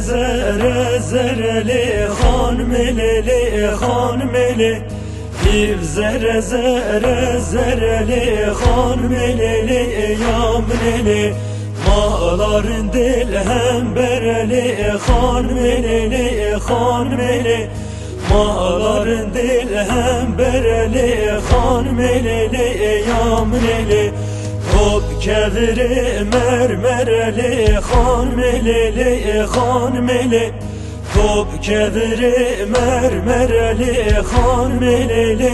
zereli Xan meleli xan meli. Hiv zere zere zereli Xan meleli yamneli Mağların dil hem bereli Xan meleli xan meli. Mağların dil hem bereli Xan meleli yamneli Top kevri mermereli Xan meleli xan meli. Top kevri mermereli Xan meleli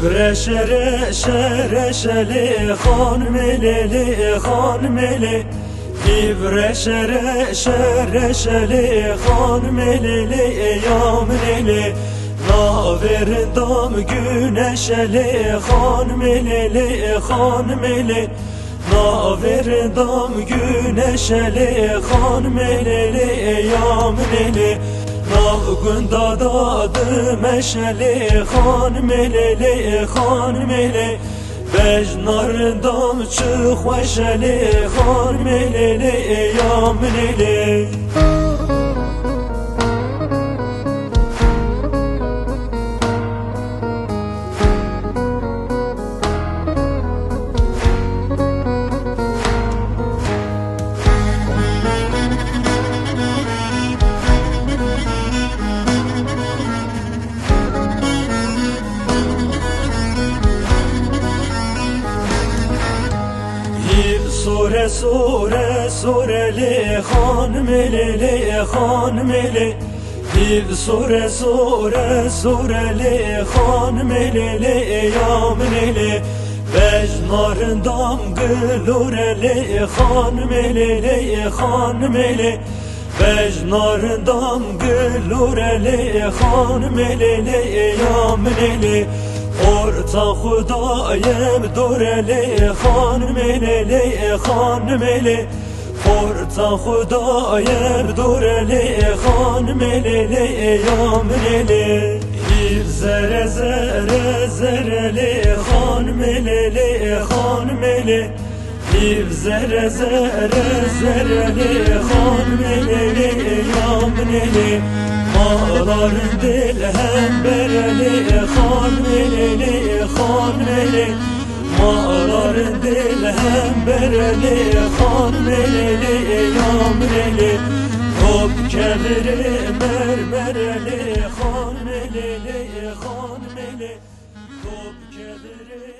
yamneli Reşere şereşeli Xan meleli xan meli İvreşere şereşeli Xan meleli yamneli Naverin dam güneşeli Xan meleli xan meli Naverin dam güneşeli Xan meleli yamneli Nağgında dadı meşeli Xan meleli xan meli Bejnarın dam çık veşeli Xan meleli yamneli Hiv sure sure sureli Xan meleli xan meli Hiv sure sure sureli Xan meleli yamneli Bejnarın dam gülureli Xan xan meli Bejnarın dam gülureli Xan meleli yamneli Orta Hudayem dureli Xan meleli xan meli Orta Hudayem dureli Xan meleli yamneli Bir zere zere zereli Xan meleli xan meli خار دل هم برلی خان ملی خان ملی مالار دل هم برلی خان ملی یا ملی خب کبری مرمرلی خان ملی خان ملی خب کبری